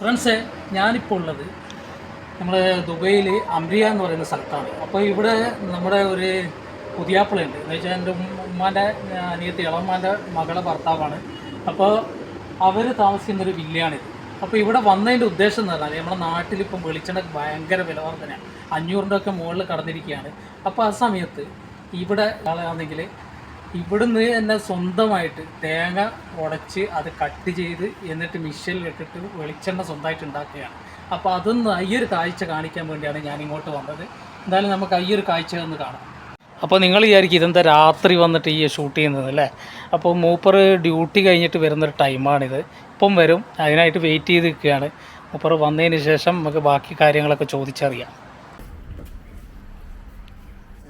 Friends ഞാനിപ്പോൾ ഉള്ളത് നമ്മൾ ദുബൈയിൽ അംരിയ എന്ന് പറയുന്ന സ്ഥലത്താണ്. അപ്പോൾ ഇവിടെ നമ്മുടെ ഒരു പുതിയാപ്പിളയുണ്ട്. എന്ന് വെച്ചാൽ എന്റെ ഉമ്മാന്റെ അനിയത്തി ഇളമ്മാന്റെ മകളെ ഭർത്താവാണ്. അപ്പോൾ അവർ താമസിക്കുന്ന ഒരു വില്ലയാണിത്. അപ്പോൾ ഇവിടെ വന്നതിന്റെ ഉദ്ദേശം എന്ന് പറഞ്ഞാൽ നമ്മുടെ നാട്ടിലിപ്പം വെളിച്ചെണ്ണ ഭയങ്കര വിലവർദ്ധനയാണ് അഞ്ഞൂറിന്റെ ഒക്കെ മുകളിൽ കടന്നിരിക്കുകയാണ്. അപ്പോൾ ആ സമയത്ത് ഇവിടെ ആളാണെങ്കിൽ ഇവിടുന്ന് തന്നെ സ്വന്തമായിട്ട് തേങ്ങ ഉടച്ച് അത് കട്ട് ചെയ്ത് എന്നിട്ട് മിഷ്യനിൽ ഇട്ടിട്ട് വെളിച്ചെണ്ണ സ്വന്തമായിട്ട് ഉണ്ടാക്കുകയാണ്. അപ്പോൾ അതൊന്ന് ഈ ഒരു കാഴ്ച കാണിക്കാൻ വേണ്ടിയാണ് ഞാൻ ഇങ്ങോട്ട് വന്നത്. എന്തായാലും നമുക്ക് ഈ ഒരു കാഴ്ച ഒന്ന് കാണാം. അപ്പോൾ നിങ്ങൾ വിചാരിക്കും ഇതെന്താ രാത്രി വന്നിട്ട് ഈ ഷൂട്ട് ചെയ്യുന്നത് അല്ലേ? അപ്പോൾ മൂപ്പർ ഡ്യൂട്ടി കഴിഞ്ഞിട്ട് വരുന്നൊരു ടൈമാണിത് ഇപ്പം വരും. അതിനായിട്ട് വെയിറ്റ് ചെയ്ത് നിൽക്കുകയാണ്. മൂപ്പർ വന്നതിന് ശേഷം നമുക്ക് ബാക്കി കാര്യങ്ങളൊക്കെ ചോദിച്ചറിയാം.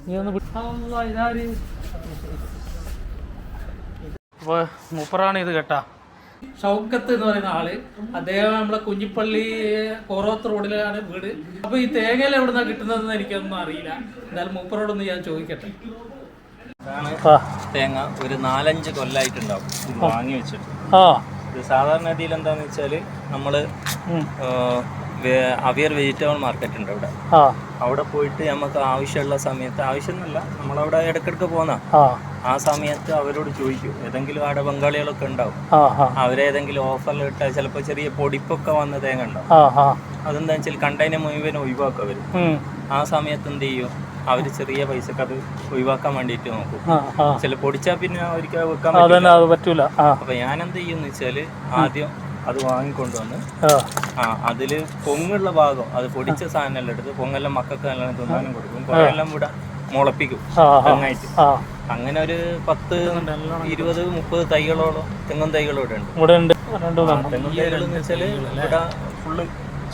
നീ ഒന്ന് വിട്ടാ ഇതാര് അപ്പോൾ മൂപ്പറാണ് ഇത് കേട്ടാ. ഷൗക്കത്ത് എന്ന് പറയുന്ന ആൾ. അദ്ദേഹം നമ്മളെ കുഞ്ഞിപ്പള്ളി കോറോത്ത് റോഡിലാണ് വീട്. അപ്പൊ ഈ തേങ്ങയിൽ എവിടുന്നാ കിട്ടുന്നതെന്ന് എനിക്കൊന്നും അറിയില്ല. എന്തായാലും മൂപ്പറോടൊന്ന് ഞാൻ ചോദിക്കട്ടെ. തേങ്ങ. ഒരു നാലഞ്ച് കൊല്ലായിട്ടുണ്ടാവും. വാങ്ങി വെച്ചിട്ട്. ഇത് സാധാരണ രീതിയിൽ എന്താന്ന് വെച്ചാൽ നമ്മൾ ഉം. അവിയർ വെജിറ്റബിൾ മാർക്കറ്റ് ഉണ്ട് അവിടെ. ആ. അവിടെ പോയിട്ട് നമുക്ക് ആവശ്യമുള്ള സമയത്ത് ആവശ്യമൊന്നുമല്ല നമ്മളവിടെ ഇടക്കിടക്ക് പോന്ന. ആ. സമയത്ത് അവരോട് ചോദിക്കും ഏതെങ്കിലും അവിടെ ബംഗാളികളൊക്കെ ഉണ്ടാവും? അവരേതെങ്കിലും ഓഫറിൽ ഇട്ടാൽ ചിലപ്പോൾ ചെറിയ പൊടിപ്പൊക്കെ വന്ന തേങ്ങ ഉണ്ടാവും. അതെന്താ വെച്ചാൽ കണ്ടെയ്നർ മുഴുവൻ ഒഴിവാക്കും അവർ ആ സമയത്ത് എന്ത് ചെയ്യും? അവർ ചെറിയ പൈസക്ക് അത് ഒഴിവാക്കാൻ വേണ്ടിയിട്ട് നോക്കും. ചില പൊടിച്ചാൽ പിന്നെ അവർക്ക് വെക്കാൻ പറ്റൂല. അപ്പൊ ഞാൻ എന്ത് ചെയ്യുന്ന വെച്ചാൽ ആദ്യം അത് വാങ്ങിക്കൊണ്ടുവന്ന് ആ. ആ അതിൽ പൊങ്ങുള്ള ഭാഗം അത് പൊടിച്ച സാധനം എല്ലാം എടുത്ത് പൊങ്ങെല്ലാം മക്കൾക്ക് നല്ല തിന്നാനും കൊടുക്കും. കുറെല്ലാം ഇവിടെ മുളപ്പിക്കും തെങ്ങായിട്ട്. അങ്ങനെ ഒരു പത്ത് ഇരുപത് മുപ്പത് തൈകളോളം തെങ്ങും തൈകളും ഇവിടെ ഉണ്ട്. ഇവിടെ ഉണ്ട്. തെങ്ങും തൈകൾ എന്ന് വെച്ചാൽ ഇവിടെ ഫുള്ള്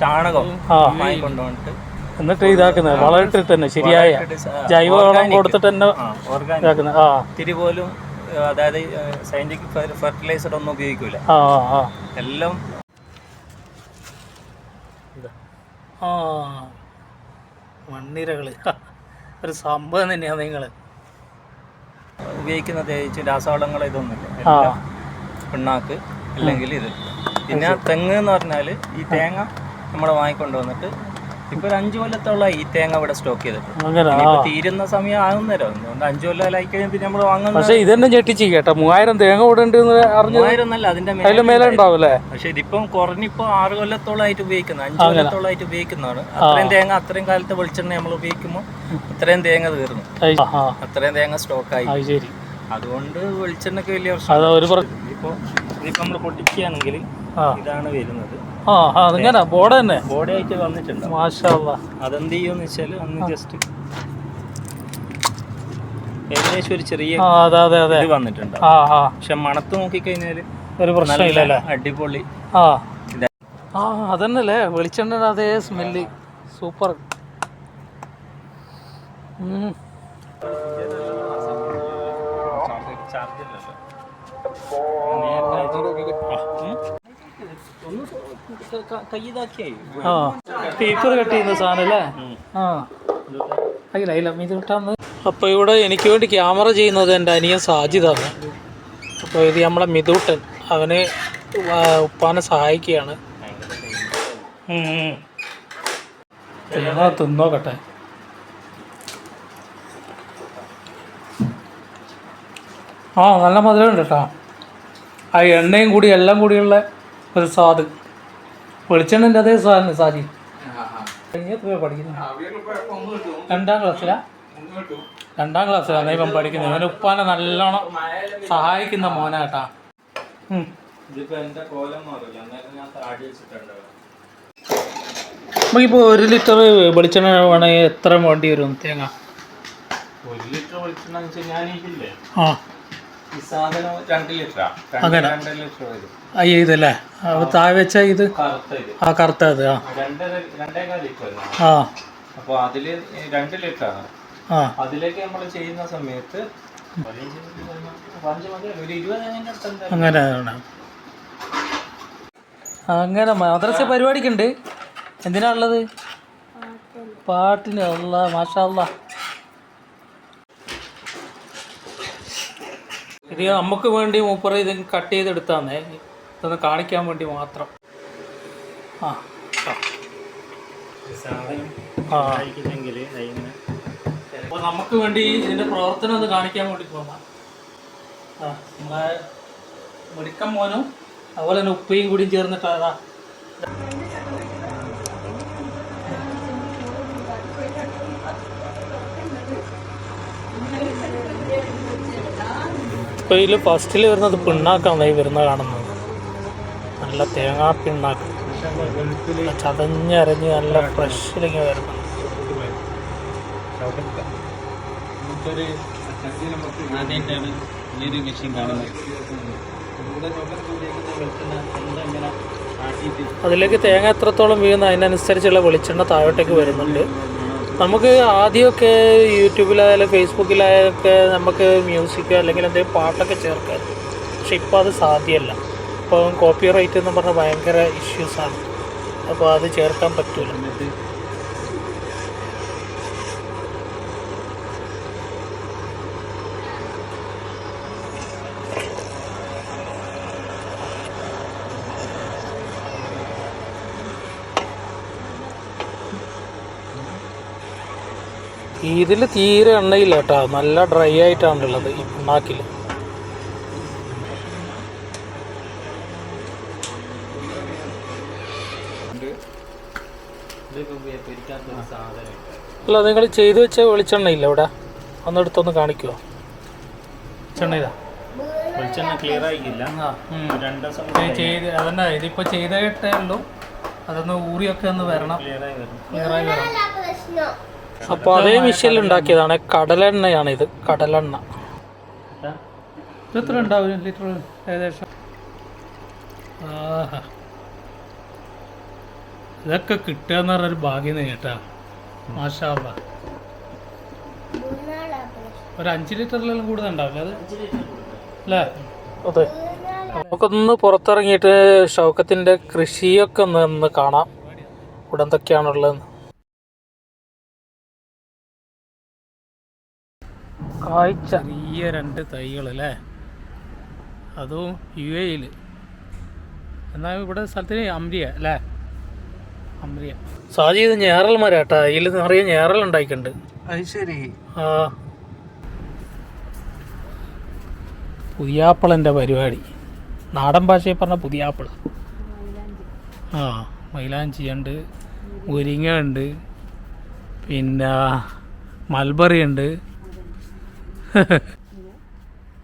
ചാണകം. വാങ്ങിക്കൊണ്ടുവന്നിട്ട് എന്നിട്ട് ഇതാക്കുന്നത് വളരെ തന്നെ ശരിയായ ജൈവവളം കൊടുത്തിട്ട് തന്നെ ഇതാക്കുന്നത് ആ. തിരി പോലും അതായത് സയന്റിഫിക് ഫെർട്ടിലൈസർ ഒന്നും ഉപയോഗിക്കൂല. എല്ലാം ആ. മണ്ണിരകൾ. ഒരു സംഭവം തന്നെയാണ് നിങ്ങൾ ഉപയോഗിക്കുന്ന തേച്ച് രാസവളങ്ങൾ ഇതൊന്നുമില്ല. പിണ്ണാക്ക് അല്ലെങ്കിൽ ഇത്. പിന്നെ തെങ്ങ് എന്ന് പറഞ്ഞാൽ ഈ തേങ്ങ നമ്മൾ വാങ്ങിക്കൊണ്ട് വന്നിട്ട് ഇപ്പൊ ഒരു അഞ്ചു കൊല്ലത്തോളം ഈ തേങ്ങ ഇവിടെ സ്റ്റോക്ക് ചെയ്തിട്ടുണ്ട് തീരുന്ന സമയം ആകുന്നേരം. അതുകൊണ്ട് അഞ്ചു കൊല്ലം ആയി കഴിഞ്ഞാൽ പിന്നെ നമ്മൾ വാങ്ങുന്നത് പക്ഷെ ഇതെന്നെ ഞെട്ടിച്ച് കേട്ടോ. മൂവായിരം തേങ്ങ ഇവിടെ ഉണ്ട് എന്ന് അറിഞ്ഞത് മൂവായിരം അല്ല അതിന്റെ അതിലും മേലെ ഉണ്ടാവില്ലേ പക്ഷെ ഇതിപ്പം കുറഞ്ഞിപ്പോ ആറ് കൊല്ലത്തോളമായിട്ട് ഉപയോഗിക്കുന്നത്. അഞ്ചു കൊല്ലത്തോളമായിട്ട് ഉപയോഗിക്കുന്നതാണ്. അത്രയും തേങ്ങ അത്രയും കാലത്തെ വെളിച്ചെണ്ണ നമ്മൾ ഉപയോഗിക്കുമ്പോൾ അത്രയും തേങ്ങ തീർന്നു. അത്രയും തേങ്ങ സ്റ്റോക്ക് ആയി. അതുകൊണ്ട് വെളിച്ചെണ്ണക്ക് വലിയ പ്രശ്നം ഇപ്പൊ ഇതിപ്പോ നമ്മൾ പൊട്ടിക്കുകയാണെങ്കിൽ ഇതാണ് വരുന്നത്. ആ ആ അതിങ്ങനെ ബോർഡ് തന്നെ? ബോഡി ആയിട്ട് വന്നിട്ടുണ്ട്. മാഷാ അല്ലാ. അതെന്ത് ചെയ്യുമെന്ന് വെച്ചാൽ അന്ന് ജസ്റ്റ് ഏകദേശം ഒരു ചെറിയ അതെ അതെ അതെ. വന്നിട്ടുണ്ട്. ആ ആ. പക്ഷെ മണത്ത് നോക്കിക്കഴിഞ്ഞാൽ ഒരു പ്രശ്നമില്ലല്ലേ അടിപൊളി ആ. ആ അതന്നല്ലേ വെളിച്ചെണ്ണ അതേ സ്മെല്ല്. സൂപ്പർ. ഉം. ആ പേപ്പർ കട്ട് ചെയ്യുന്ന സാധനം അല്ലേ ആ ഇത് അപ്പോൾ ഇവിടെ എനിക്ക് വേണ്ടി ക്യാമറ ചെയ്യുന്നത് എന്റെ അനിയൻ സാജിദാണ്. അപ്പോൾ ഇത് നമ്മളെ മിതൂട്ടൻ അവന് ഉപ്പാനെ സഹായിക്കുകയാണ്. തിന്നോക്കട്ടെ ആ നല്ല മധുരമുണ്ട് കേട്ടോ. ആ എണ്ണയും കൂടി എല്ലാം കൂടിയുള്ള ഒരു സ്വാദ്. വെളിച്ചെണ്ണന്റെ അതേ സാധനം സാജി. രണ്ടാം ക്ലാസ്സിലാ? രണ്ടാം ക്ലാസ്സിലാണ് ഇവൻ പഠിക്കുന്നത് ഇവൻ ഉപ്പാനെ നല്ലോണം സഹായിക്കുന്ന മോനാട്ടാ നമുക്കിപ്പോൾ ഒരു ലിറ്റർ വെളിച്ചെണ്ണ വേണമെങ്കിൽ എത്ര വേണ്ടി വരും തേങ്ങ? ഒരു ലിറ്റർ വെളിച്ചെണ്ണ ഞാൻ ആ. ഈ സാധനം രണ്ട് ലിറ്ററാ. രണ്ട് ലിറ്റർ വരും. ഇതല്ലേ അപ്പോൾ താഴെ വെച്ച ഇത്? ആ കറുത്ത ഇത് ആ. ആ അപ്പോൾ രണ്ട് ആ. അതിലേക്ക് നമ്മൾ ചെയ്യുന്ന സമയത്ത് അങ്ങനെ അങ്ങനെ മദ്രസ പരിപാടിക്കുണ്ട്. എന്തിനാ ഉള്ളത്? പാട്ടിന് അല്ല മാഷാ അല്ലാ ഇത് നമുക്ക് വേണ്ടി മൂപ്പർ ഇത് കട്ട് ചെയ്തെടുത്താന്നേ. ഇതൊന്ന് കാണിക്കാൻ വേണ്ടി മാത്രം. ആ അപ്പോൾ നമുക്ക് വേണ്ടി ഇതിന്റെ പ്രവർത്തനം ഒന്ന് കാണിക്കാൻ വേണ്ടി പോകാം ആ നമ്മളെ മെടുക്കം മോനും അതുപോലെ തന്നെ ഉപ്പയും കൂടി ചേർന്നിട്ടാ ഇപ്പോൾ ഇതിൽ ഫസ്റ്റിൽ വരുന്നത് പിണ്ണാക്കാണ് ഈ വരുന്ന കാണുന്നത്. നല്ല തേങ്ങാ പിണ്ണാക്ക് നല്ല ചതഞ്ഞരഞ്ഞ് നല്ല ഫ്രഷിലേക്ക് വരുന്നത് അതിലേക്ക് തേങ്ങ എത്രത്തോളം വീഴുന്ന അതിനനുസരിച്ചുള്ള വെളിച്ചെണ്ണ താഴോട്ടേക്ക് വരുന്നുണ്ട്. നമുക്ക് ആദ്യമൊക്കെ യൂട്യൂബിലായാലും ഫേസ്ബുക്കിലായാലൊക്കെ നമുക്ക് മ്യൂസിക് അല്ലെങ്കിൽ എന്തെങ്കിലും പാട്ടൊക്കെ ചേർക്കാം പക്ഷെ ഇപ്പോൾ അത് സാധ്യമല്ല. ഇപ്പോൾ കോപ്പി റൈറ്റ് എന്ന് പറഞ്ഞാൽ ഭയങ്കര ഇഷ്യൂസാണ് അപ്പോൾ അത് ചേർക്കാൻ പറ്റില്ല ഇതിൽ തീരെ എണ്ണയില്ല കേട്ടോ. നല്ല ഡ്രൈ ആയിട്ടാണുള്ളത് ഈ പിണ്ണാക്കിൽ അല്ല നിങ്ങൾ ചെയ്തു വെച്ച വെളിച്ചെണ്ണ ഇല്ല ഇവിടെ ഒന്ന് എടുത്തൊന്ന് കാണിക്കുമോ വെളിച്ചെണ്ണ ഇതാ. വെളിച്ചെണ്ണ ക്ലിയർ ആയില്ല ചെയ്ത് അതന്നെ ഇതിപ്പോൾ ചെയ്തിട്ടേ ഉള്ളൂ. അതൊന്ന് ഊറിയൊക്കെ ഒന്ന് വരണം. ക്ലിയർ ആയി വരണം. അപ്പോൾ അതേ മിഷ്യൽ ഉണ്ടാക്കിയതാണ് കടലെണ്ണയാണ് ഇത് കടലെണ്ണ. ഇത് എത്ര ഉണ്ടാവും? ലിറ്റർ ഏകദേശം? ആഹാ. ഇതൊക്കെ കിട്ടുക എന്ന് പറഞ്ഞൊരു ഭാഗ്യം കേട്ടാ മാഷാ അല്ലാ. ഒരു അഞ്ച് ലിറ്ററിലെല്ലാം കൂടുതൽ ഉണ്ടാവില്ല അത് അല്ലേ? അതെ. നമുക്കൊന്ന് പുറത്തിറങ്ങിയിട്ട് ഷൗക്കത്തിന്റെ കൃഷിയൊക്കെ ഒന്ന് ഒന്ന് കാണാം. ഇവിടെ എന്തൊക്കെയാണുള്ളതെന്ന്. കാഴ്ച ചെറിയ രണ്ട് തൈകൾ അല്ലേ അതും യു എയിൽ എന്നാൽ ഇവിടെ സ്ഥലത്തിന് അമ്രിയ അല്ലേ? അമ്രിയ സാജി ഇത് ഞാറൽ മരാട്ടാ അതിൽ നിറയെ ഞാറൽ ഉണ്ടായിട്ടുണ്ട് അത് ശരി. ആ. പുതിയാപ്പിളന്റെ പരിപാടി. നാടൻ ഭാഷയിൽ പറഞ്ഞ പുതിയാപ്പിള. ആ മൈലാഞ്ചി ഉണ്ട് മുരിങ്ങ ഉണ്ട് പിന്നെ മൽബറി ഉണ്ട്.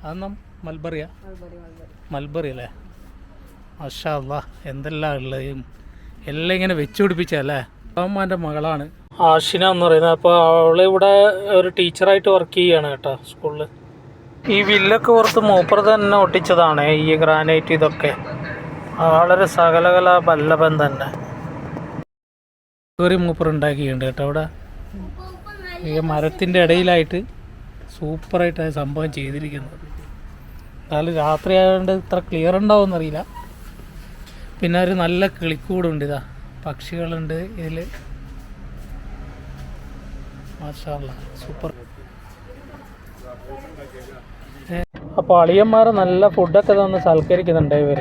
അതൊന്നും മൽബറിയാ? മൽബറി അല്ലേ? മാഷാ അല്ലാ എന്തെല്ലാം ഉള്ളത്. എല്ലാം ഇങ്ങനെ വെച്ചു പിടിപ്പിച്ചല്ലേ അമ്മന്റെ മകളാണ്. ആഷിന എന്ന് പറയുന്നത്. അപ്പോൾ ഇവിടെ ഒരു ടീച്ചറായിട്ട് വർക്ക് ചെയ്യാണ് കേട്ടോ സ്കൂളിൽ ഈ വില്ലൊക്കെ പുറത്ത് മൂപ്പർ തന്നെ ഒട്ടിച്ചതാണ് ഈ ഗ്രാനൈറ്റ് ഇതൊക്കെ. വളരെ സകലകല വല്ലഭൻ തന്നെ. ഒരു മൂപ്പർ ഉണ്ടാക്കിയിട്ടുണ്ട് കേട്ടോ അവിടെ. ഈ മരത്തിന്റെ ഇടയിലായിട്ട് സൂപ്പറായിട്ട് സംഭവം ചെയ്തിരിക്കുന്നത്. എന്നാലും രാത്രി ആയതുകൊണ്ട് ഇത്ര ക്ലിയർ ഉണ്ടാവും എന്നറിയില്ല പിന്നെ ഒരു നല്ല കിളിക്കൂടുണ്ട് ഇതാ പക്ഷികളുണ്ട് ഇതിൽ സൂപ്പർ. അപ്പോൾ അളിയന്മാരെ നല്ല ഫുഡൊക്കെ തന്ന് സൽക്കരിക്കുന്നുണ്ട് ഇവർ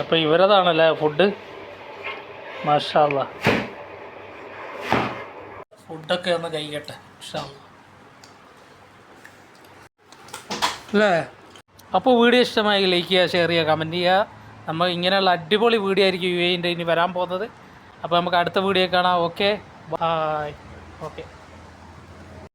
അപ്പോൾ ഇവരതാണല്ലേ ഫുഡ് മാഷാള്ള ഫുഡൊക്കെ ഒന്ന് കഴിക്കട്ടെ മാഷാള്ള അല്ലേ? അപ്പോൾ വീഡിയോ ഇഷ്ടമായി ലൈക്ക് ചെയ്യുക ഷെയർ ചെയ്യുക കമന്റ് ചെയ്യുക. നമ്മൾ ഇങ്ങനെയുള്ള അടിപൊളി വീഡിയോ ആയിരിക്കും യു എന്റെ ഇനി വരാൻ പോകുന്നത്. അപ്പോൾ നമുക്ക് അടുത്ത വീഡിയോ കാണാം. Okay bye okay